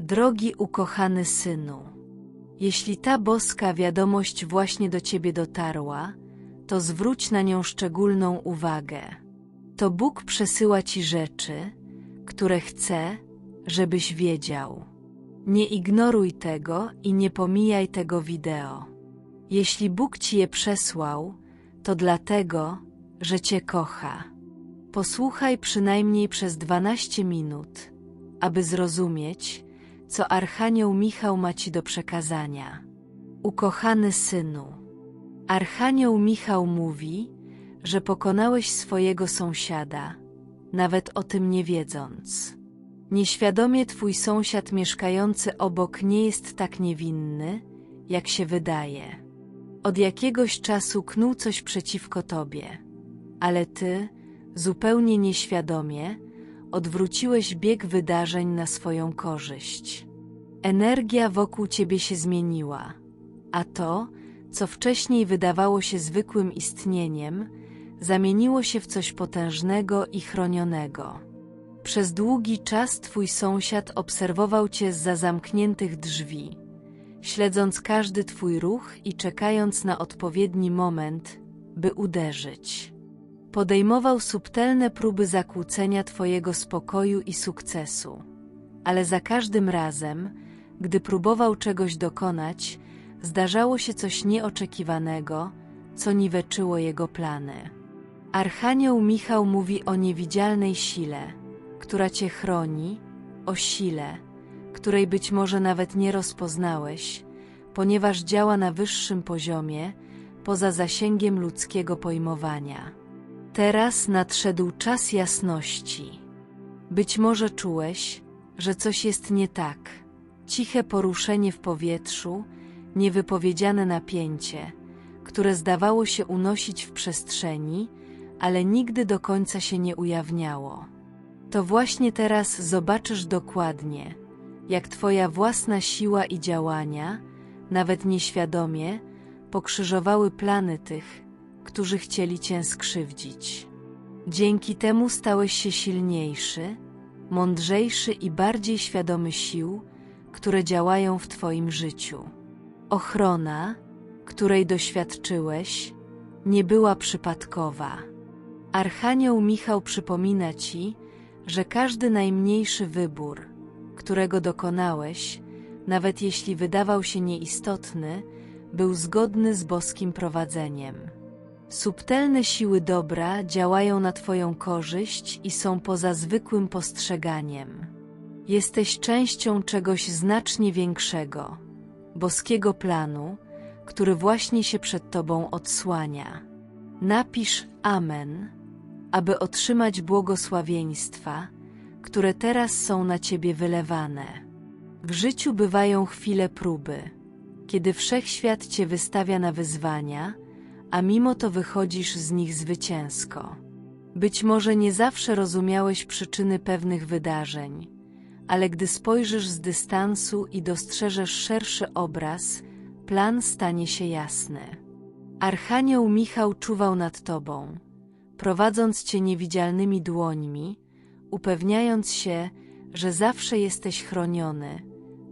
Drogi ukochany synu, jeśli ta boska wiadomość właśnie do ciebie dotarła, to zwróć na nią szczególną uwagę. To Bóg przesyła ci rzeczy, które chce, żebyś wiedział. Nie ignoruj tego i nie pomijaj tego wideo. Jeśli Bóg ci je przesłał, to dlatego, że cię kocha. Posłuchaj przynajmniej przez 12 minut, aby zrozumieć, co Archanioł Michał ma ci do przekazania. Ukochany synu, Archanioł Michał mówi, że pokonałeś swojego sąsiada, nawet o tym nie wiedząc. Nieświadomie twój sąsiad mieszkający obok nie jest tak niewinny, jak się wydaje. Od jakiegoś czasu knuł coś przeciwko tobie, ale ty, zupełnie nieświadomie, odwróciłeś bieg wydarzeń na swoją korzyść. Energia wokół ciebie się zmieniła, a to, co wcześniej wydawało się zwykłym istnieniem, zamieniło się w coś potężnego i chronionego. Przez długi czas twój sąsiad obserwował cię za zamkniętych drzwi, śledząc każdy twój ruch i czekając na odpowiedni moment, by uderzyć. Podejmował subtelne próby zakłócenia twojego spokoju i sukcesu, ale za każdym razem, gdy próbował czegoś dokonać, zdarzało się coś nieoczekiwanego, co niweczyło jego plany. Archanioł Michał mówi o niewidzialnej sile, która cię chroni, o sile, której być może nawet nie rozpoznałeś, ponieważ działa na wyższym poziomie, poza zasięgiem ludzkiego pojmowania. Teraz nadszedł czas jasności. Być może czułeś, że coś jest nie tak. Ciche poruszenie w powietrzu, niewypowiedziane napięcie, które zdawało się unosić w przestrzeni, ale nigdy do końca się nie ujawniało. To właśnie teraz zobaczysz dokładnie, jak Twoja własna siła i działania, nawet nieświadomie, pokrzyżowały plany tych, którzy chcieli Cię skrzywdzić. Dzięki temu stałeś się silniejszy, mądrzejszy i bardziej świadomy sił, które działają w Twoim życiu. Ochrona, której doświadczyłeś, nie była przypadkowa. Archanioł Michał przypomina Ci, że każdy najmniejszy wybór, którego dokonałeś, nawet jeśli wydawał się nieistotny, był zgodny z boskim prowadzeniem. Subtelne siły dobra działają na Twoją korzyść i są poza zwykłym postrzeganiem. Jesteś częścią czegoś znacznie większego, boskiego planu, który właśnie się przed Tobą odsłania. Napisz Amen, aby otrzymać błogosławieństwa, które teraz są na Ciebie wylewane. W życiu bywają chwile próby, kiedy wszechświat Cię wystawia na wyzwania, a mimo to wychodzisz z nich zwycięsko. Być może nie zawsze rozumiałeś przyczyny pewnych wydarzeń, ale gdy spojrzysz z dystansu i dostrzeżesz szerszy obraz, plan stanie się jasny. Archanioł Michał czuwał nad tobą, prowadząc cię niewidzialnymi dłońmi, upewniając się, że zawsze jesteś chroniony,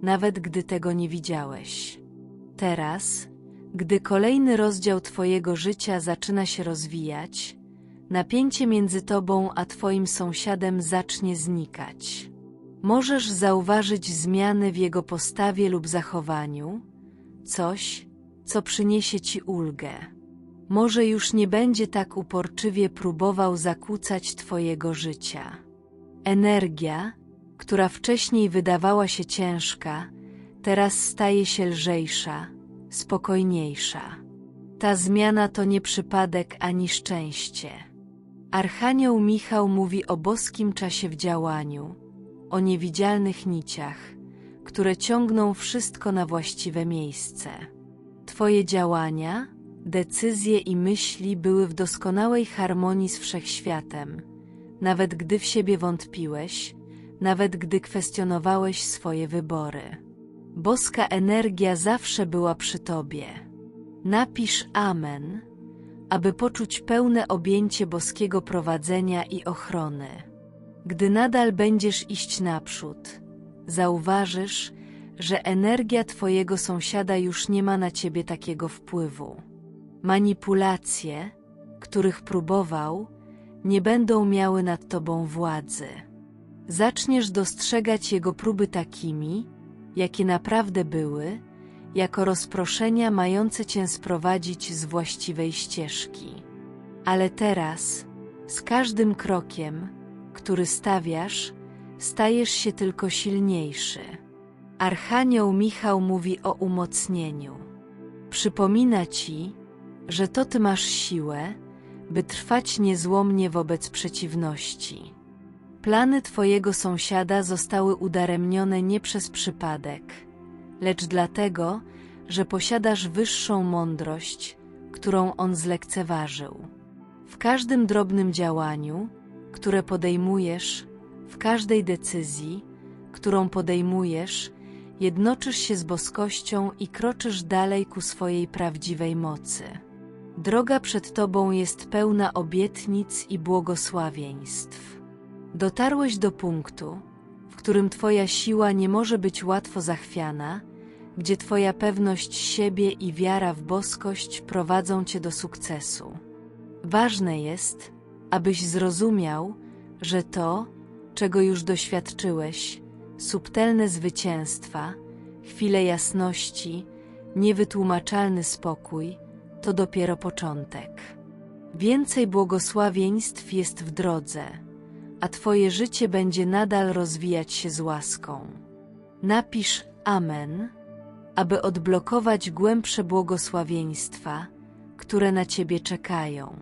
nawet gdy tego nie widziałeś. Teraz, gdy kolejny rozdział Twojego życia zaczyna się rozwijać, napięcie między Tobą a Twoim sąsiadem zacznie znikać. Możesz zauważyć zmiany w jego postawie lub zachowaniu, coś, co przyniesie Ci ulgę. Może już nie będzie tak uporczywie próbował zakłócać Twojego życia. Energia, która wcześniej wydawała się ciężka, teraz staje się lżejsza, spokojniejsza. Ta zmiana to nie przypadek ani szczęście. Archanioł Michał mówi o boskim czasie w działaniu, o niewidzialnych niciach, które ciągną wszystko na właściwe miejsce. Twoje działania, decyzje i myśli były w doskonałej harmonii z wszechświatem, nawet gdy w siebie wątpiłeś, nawet gdy kwestionowałeś swoje wybory. Boska energia zawsze była przy Tobie. Napisz Amen, aby poczuć pełne objęcie boskiego prowadzenia i ochrony. Gdy nadal będziesz iść naprzód, zauważysz, że energia Twojego sąsiada już nie ma na Ciebie takiego wpływu. Manipulacje, których próbował, nie będą miały nad Tobą władzy. Zaczniesz dostrzegać jego próby takimi, jakie naprawdę były, jako rozproszenia mające Cię sprowadzić z właściwej ścieżki. Ale teraz, z każdym krokiem, który stawiasz, stajesz się tylko silniejszy. Archanioł Michał mówi o umocnieniu. Przypomina ci, że to ty masz siłę, by trwać niezłomnie wobec przeciwności. Plany twojego sąsiada zostały udaremnione nie przez przypadek, lecz dlatego, że posiadasz wyższą mądrość, którą on zlekceważył. W każdym drobnym działaniu, które podejmujesz, w każdej decyzji, którą podejmujesz, jednoczysz się z boskością i kroczysz dalej ku swojej prawdziwej mocy. Droga przed Tobą jest pełna obietnic i błogosławieństw. Dotarłeś do punktu, w którym Twoja siła nie może być łatwo zachwiana, gdzie Twoja pewność siebie i wiara w boskość prowadzą Cię do sukcesu. Ważne jest, abyś zrozumiał, że to, czego już doświadczyłeś, subtelne zwycięstwa, chwile jasności, niewytłumaczalny spokój, to dopiero początek. Więcej błogosławieństw jest w drodze, a Twoje życie będzie nadal rozwijać się z łaską. Napisz Amen, aby odblokować głębsze błogosławieństwa, które na Ciebie czekają.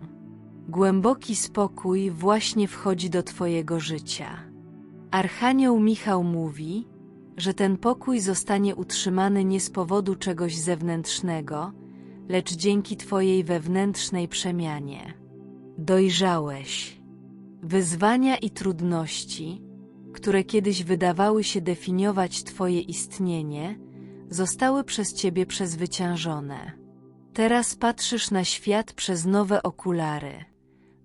Głęboki spokój właśnie wchodzi do Twojego życia. Archanioł Michał mówi, że ten pokój zostanie utrzymany nie z powodu czegoś zewnętrznego, lecz dzięki Twojej wewnętrznej przemianie. Dojrzałeś. Wyzwania i trudności, które kiedyś wydawały się definiować Twoje istnienie, zostały przez Ciebie przezwyciężone. Teraz patrzysz na świat przez nowe okulary,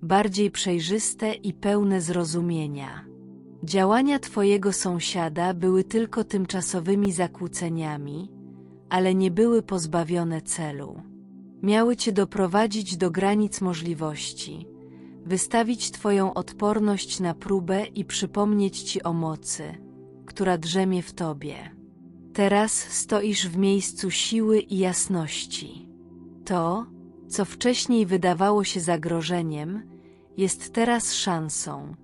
bardziej przejrzyste i pełne zrozumienia. Działania Twojego sąsiada były tylko tymczasowymi zakłóceniami, ale nie były pozbawione celu. Miały Cię doprowadzić do granic możliwości, wystawić Twoją odporność na próbę i przypomnieć Ci o mocy, która drzemie w Tobie. Teraz stoisz w miejscu siły i jasności. To, co wcześniej wydawało się zagrożeniem, jest teraz szansą,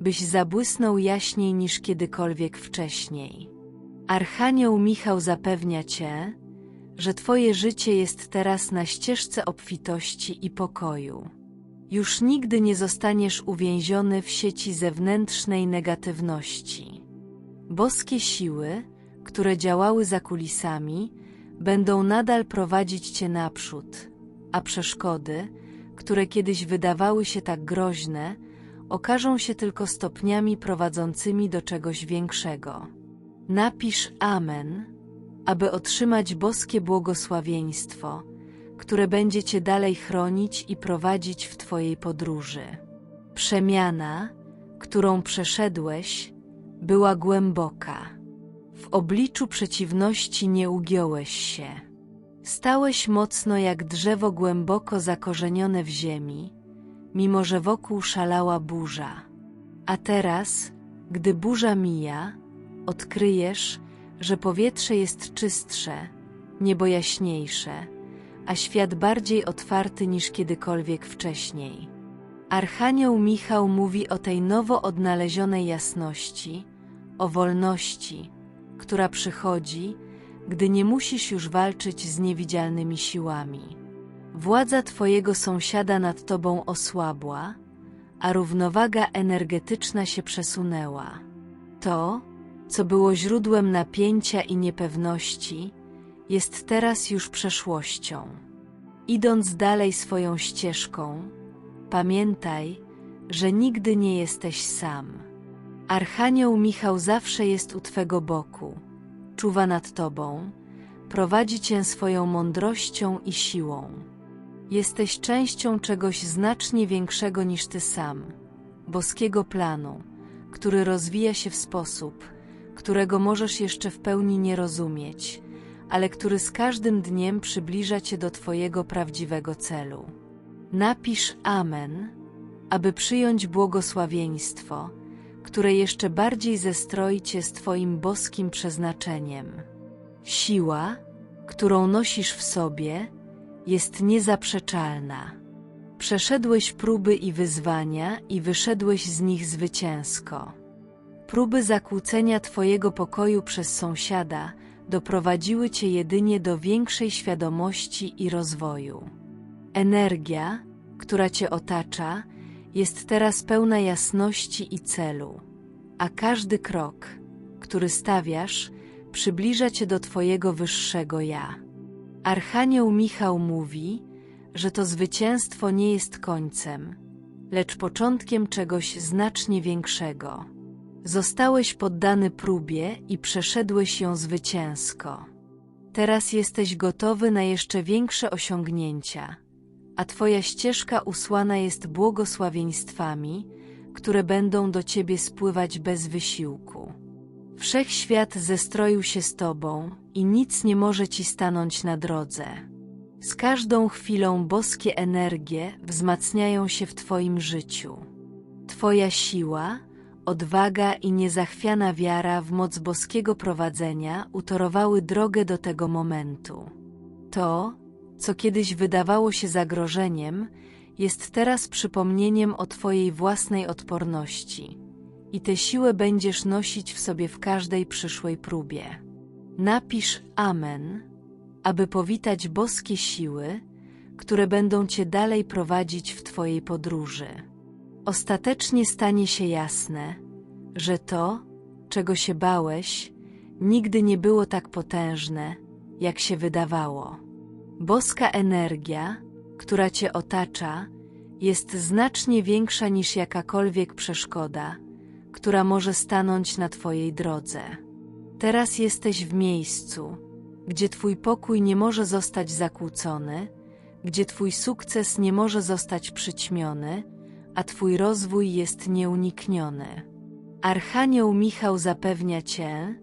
byś zabłysnął jaśniej niż kiedykolwiek wcześniej. Archanioł Michał zapewnia Cię, że Twoje życie jest teraz na ścieżce obfitości i pokoju. Już nigdy nie zostaniesz uwięziony w sieci zewnętrznej negatywności. Boskie siły, które działały za kulisami, będą nadal prowadzić Cię naprzód, a przeszkody, które kiedyś wydawały się tak groźne, okażą się tylko stopniami prowadzącymi do czegoś większego. Napisz Amen, aby otrzymać boskie błogosławieństwo, które będzie Cię dalej chronić i prowadzić w Twojej podróży. Przemiana, którą przeszedłeś, była głęboka. W obliczu przeciwności nie ugiąłeś się. Stałeś mocno jak drzewo głęboko zakorzenione w ziemi, mimo że wokół szalała burza. A teraz, gdy burza mija, odkryjesz, że powietrze jest czystsze, niebo jaśniejsze, a świat bardziej otwarty niż kiedykolwiek wcześniej. Archanioł Michał mówi o tej nowo odnalezionej jasności, o wolności, która przychodzi, gdy nie musisz już walczyć z niewidzialnymi siłami. Władza Twojego sąsiada nad Tobą osłabła, a równowaga energetyczna się przesunęła. To, co było źródłem napięcia i niepewności, jest teraz już przeszłością. Idąc dalej swoją ścieżką, pamiętaj, że nigdy nie jesteś sam. Archanioł Michał zawsze jest u Twego boku, czuwa nad Tobą, prowadzi Cię swoją mądrością i siłą. Jesteś częścią czegoś znacznie większego niż Ty sam, boskiego planu, który rozwija się w sposób, którego możesz jeszcze w pełni nie rozumieć, ale który z każdym dniem przybliża cię do Twojego prawdziwego celu. Napisz Amen, aby przyjąć błogosławieństwo, które jeszcze bardziej zestroi cię z Twoim boskim przeznaczeniem. Siła, którą nosisz w sobie, jest niezaprzeczalna. Przeszedłeś próby i wyzwania i wyszedłeś z nich zwycięsko. Próby zakłócenia Twojego pokoju przez sąsiada doprowadziły Cię jedynie do większej świadomości i rozwoju. Energia, która Cię otacza, jest teraz pełna jasności i celu, a każdy krok, który stawiasz, przybliża Cię do Twojego wyższego ja. Archanioł Michał mówi, że to zwycięstwo nie jest końcem, lecz początkiem czegoś znacznie większego. Zostałeś poddany próbie i przeszedłeś ją zwycięsko. Teraz jesteś gotowy na jeszcze większe osiągnięcia, a Twoja ścieżka usłana jest błogosławieństwami, które będą do Ciebie spływać bez wysiłku. Wszechświat zestroił się z Tobą i nic nie może Ci stanąć na drodze. Z każdą chwilą boskie energie wzmacniają się w Twoim życiu. Twoja siła, odwaga i niezachwiana wiara w moc boskiego prowadzenia utorowały drogę do tego momentu. To, co kiedyś wydawało się zagrożeniem, jest teraz przypomnieniem o Twojej własnej odporności. I tę siłę będziesz nosić w sobie w każdej przyszłej próbie. Napisz Amen, aby powitać boskie siły, które będą Cię dalej prowadzić w Twojej podróży. Ostatecznie stanie się jasne, że to, czego się bałeś, nigdy nie było tak potężne, jak się wydawało. Boska energia, która Cię otacza, jest znacznie większa niż jakakolwiek przeszkoda, która może stanąć na Twojej drodze. Teraz jesteś w miejscu, gdzie Twój pokój nie może zostać zakłócony, gdzie Twój sukces nie może zostać przyćmiony, a Twój rozwój jest nieunikniony. Archanioł Michał zapewnia Cię,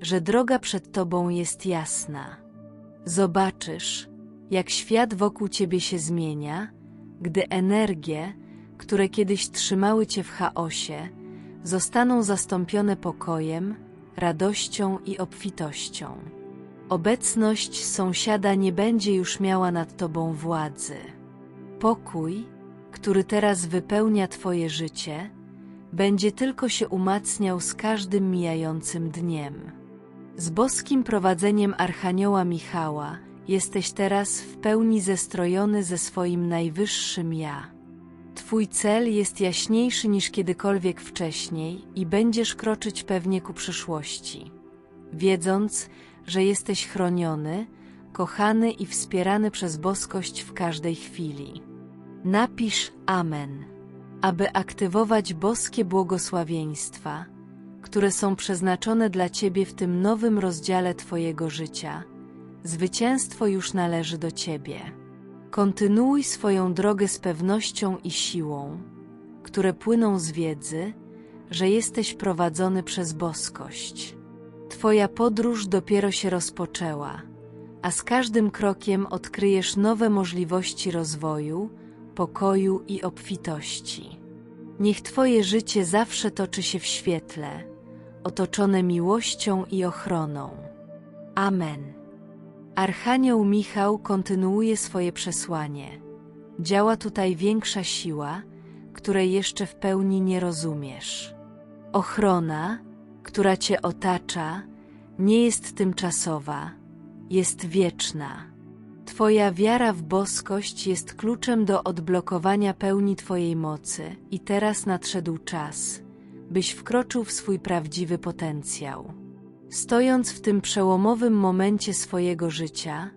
że droga przed Tobą jest jasna. Zobaczysz, jak świat wokół Ciebie się zmienia, gdy energie, które kiedyś trzymały Cię w chaosie, zostaną zastąpione pokojem, radością i obfitością. Obecność sąsiada nie będzie już miała nad Tobą władzy. Pokój, który teraz wypełnia Twoje życie, będzie tylko się umacniał z każdym mijającym dniem. Z boskim prowadzeniem Archanioła Michała jesteś teraz w pełni zestrojony ze swoim najwyższym Ja. Twój cel jest jaśniejszy niż kiedykolwiek wcześniej i będziesz kroczyć pewnie ku przyszłości, wiedząc, że jesteś chroniony, kochany i wspierany przez boskość w każdej chwili. Napisz Amen, aby aktywować boskie błogosławieństwa, które są przeznaczone dla Ciebie w tym nowym rozdziale Twojego życia. Zwycięstwo już należy do Ciebie. Kontynuuj swoją drogę z pewnością i siłą, które płyną z wiedzy, że jesteś prowadzony przez boskość. Twoja podróż dopiero się rozpoczęła, a z każdym krokiem odkryjesz nowe możliwości rozwoju, pokoju i obfitości. Niech Twoje życie zawsze toczy się w świetle, otoczone miłością i ochroną. Amen. Archanioł Michał kontynuuje swoje przesłanie. Działa tutaj większa siła, której jeszcze w pełni nie rozumiesz. Ochrona, która Cię otacza, nie jest tymczasowa, jest wieczna. Twoja wiara w boskość jest kluczem do odblokowania pełni Twojej mocy i teraz nadszedł czas, byś wkroczył w swój prawdziwy potencjał. Stojąc w tym przełomowym momencie swojego życia,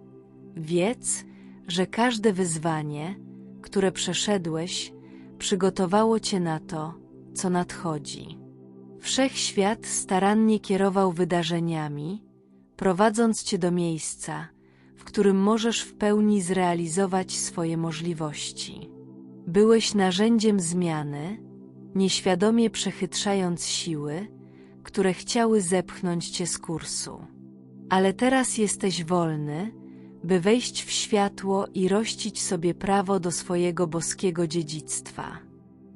wiedz, że każde wyzwanie, które przeszedłeś, przygotowało Cię na to, co nadchodzi. Wszechświat starannie kierował wydarzeniami, prowadząc Cię do miejsca, w którym możesz w pełni zrealizować swoje możliwości. Byłeś narzędziem zmiany, nieświadomie przechytrzając siły, które chciały zepchnąć cię z kursu. Ale teraz jesteś wolny, by wejść w światło i rościć sobie prawo do swojego boskiego dziedzictwa.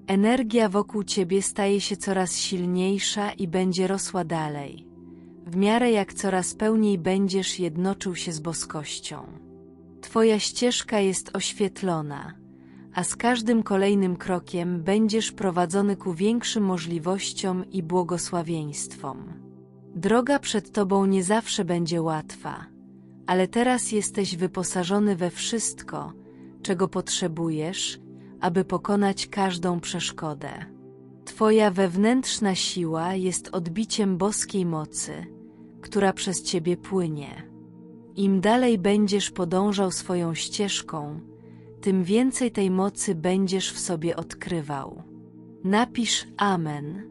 Energia wokół ciebie staje się coraz silniejsza i będzie rosła dalej, w miarę jak coraz pełniej będziesz jednoczył się z boskością. Twoja ścieżka jest oświetlona, a z każdym kolejnym krokiem będziesz prowadzony ku większym możliwościom i błogosławieństwom. Droga przed tobą nie zawsze będzie łatwa, ale teraz jesteś wyposażony we wszystko, czego potrzebujesz, aby pokonać każdą przeszkodę. Twoja wewnętrzna siła jest odbiciem boskiej mocy, która przez ciebie płynie. Im dalej będziesz podążał swoją ścieżką, tym więcej tej mocy będziesz w sobie odkrywał. Napisz Amen,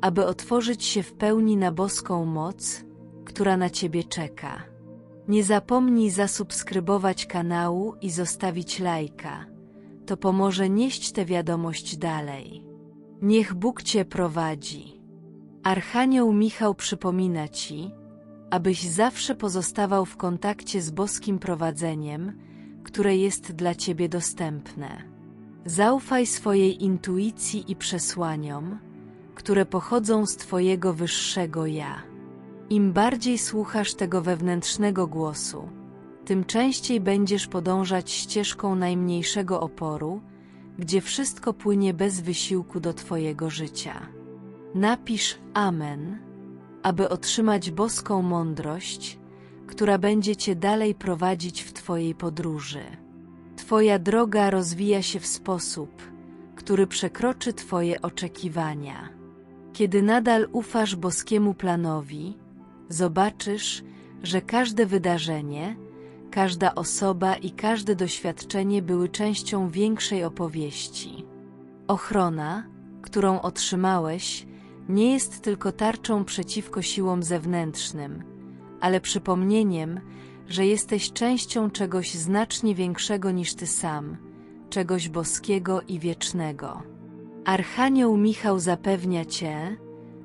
aby otworzyć się w pełni na boską moc, która na ciebie czeka. Nie zapomnij zasubskrybować kanału i zostawić lajka. To pomoże nieść tę wiadomość dalej. Niech Bóg cię prowadzi. Archanioł Michał przypomina ci, abyś zawsze pozostawał w kontakcie z boskim prowadzeniem, które jest dla ciebie dostępne. Zaufaj swojej intuicji i przesłaniom, które pochodzą z twojego wyższego ja. Im bardziej słuchasz tego wewnętrznego głosu, tym częściej będziesz podążać ścieżką najmniejszego oporu, gdzie wszystko płynie bez wysiłku do Twojego życia. Napisz Amen, aby otrzymać boską mądrość, która będzie Cię dalej prowadzić w Twojej podróży. Twoja droga rozwija się w sposób, który przekroczy Twoje oczekiwania. Kiedy nadal ufasz boskiemu planowi, zobaczysz, że każde wydarzenie, każda osoba i każde doświadczenie były częścią większej opowieści. Ochrona, którą otrzymałeś, nie jest tylko tarczą przeciwko siłom zewnętrznym, ale przypomnieniem, że jesteś częścią czegoś znacznie większego niż ty sam, czegoś boskiego i wiecznego. Archanioł Michał zapewnia cię,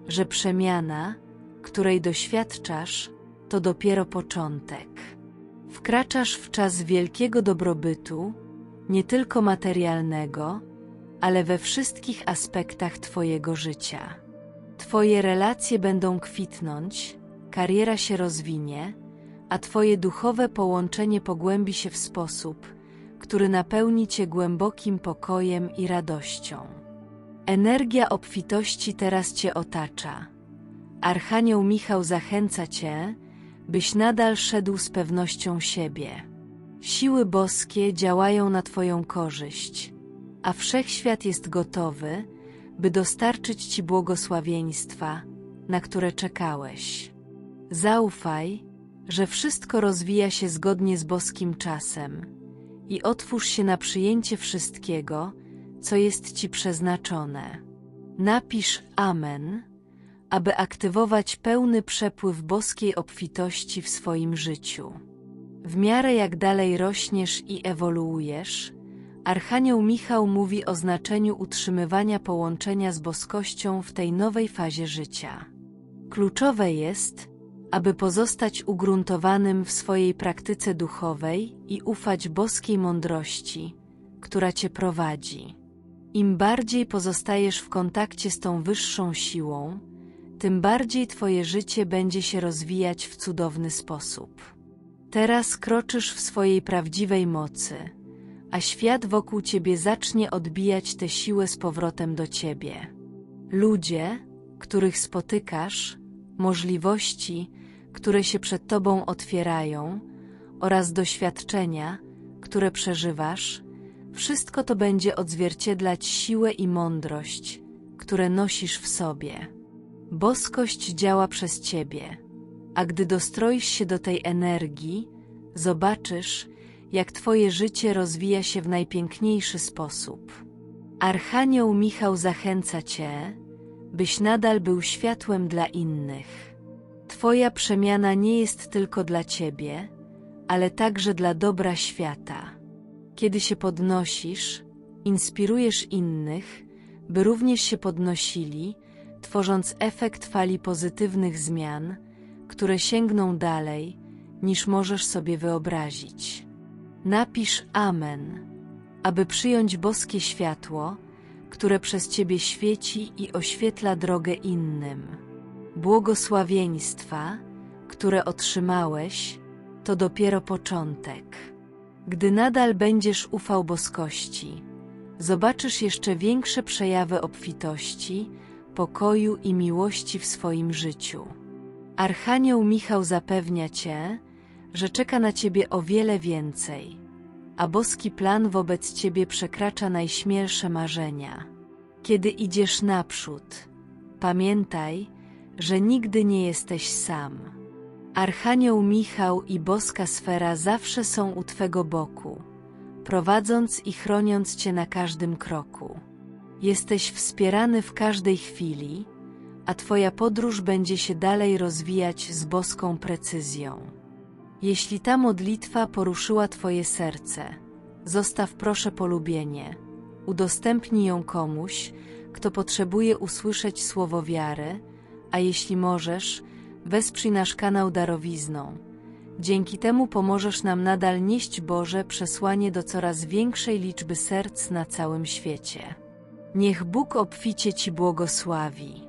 że przemiana, której doświadczasz, to dopiero początek. Wkraczasz w czas wielkiego dobrobytu, nie tylko materialnego, ale we wszystkich aspektach Twojego życia. Twoje relacje będą kwitnąć, kariera się rozwinie, a Twoje duchowe połączenie pogłębi się w sposób, który napełni Cię głębokim pokojem i radością. Energia obfitości teraz Cię otacza. Archanioł Michał zachęca Cię, byś nadal szedł z pewnością siebie. Siły boskie działają na Twoją korzyść, a wszechświat jest gotowy, by dostarczyć Ci błogosławieństwa, na które czekałeś. Zaufaj, że wszystko rozwija się zgodnie z boskim czasem i otwórz się na przyjęcie wszystkiego, co jest Ci przeznaczone. Napisz Amen aby aktywować pełny przepływ boskiej obfitości w swoim życiu. W miarę jak dalej rośniesz i ewoluujesz, Archanioł Michał mówi o znaczeniu utrzymywania połączenia z boskością w tej nowej fazie życia. Kluczowe jest, aby pozostać ugruntowanym w swojej praktyce duchowej i ufać boskiej mądrości, która cię prowadzi. Im bardziej pozostajesz w kontakcie z tą wyższą siłą, tym bardziej Twoje życie będzie się rozwijać w cudowny sposób. Teraz kroczysz w swojej prawdziwej mocy, a świat wokół Ciebie zacznie odbijać tę siłę z powrotem do Ciebie. Ludzie, których spotykasz, możliwości, które się przed Tobą otwierają, oraz doświadczenia, które przeżywasz, wszystko to będzie odzwierciedlać siłę i mądrość, które nosisz w sobie. Boskość działa przez Ciebie, a gdy dostroisz się do tej energii, zobaczysz, jak Twoje życie rozwija się w najpiękniejszy sposób. Archanioł Michał zachęca Cię, byś nadal był światłem dla innych. Twoja przemiana nie jest tylko dla Ciebie, ale także dla dobra świata. Kiedy się podnosisz, inspirujesz innych, by również się podnosili, tworząc efekt fali pozytywnych zmian, które sięgną dalej, niż możesz sobie wyobrazić. Napisz Amen, aby przyjąć boskie światło, które przez Ciebie świeci i oświetla drogę innym. Błogosławieństwa, które otrzymałeś, to dopiero początek. Gdy nadal będziesz ufał boskości, zobaczysz jeszcze większe przejawy obfitości, pokoju i miłości w swoim życiu. Archanioł Michał zapewnia Cię, że czeka na Ciebie o wiele więcej, a boski plan wobec Ciebie przekracza najśmielsze marzenia. Kiedy idziesz naprzód, pamiętaj, że nigdy nie jesteś sam. Archanioł Michał i boska sfera zawsze są u Twego boku, prowadząc i chroniąc Cię na każdym kroku. Jesteś wspierany w każdej chwili, a Twoja podróż będzie się dalej rozwijać z boską precyzją. Jeśli ta modlitwa poruszyła Twoje serce, zostaw proszę polubienie, udostępnij ją komuś, kto potrzebuje usłyszeć słowo wiary, a jeśli możesz, wesprzyj nasz kanał darowizną. Dzięki temu pomożesz nam nadal nieść Boże przesłanie do coraz większej liczby serc na całym świecie. Niech Bóg obficie Ci błogosławi.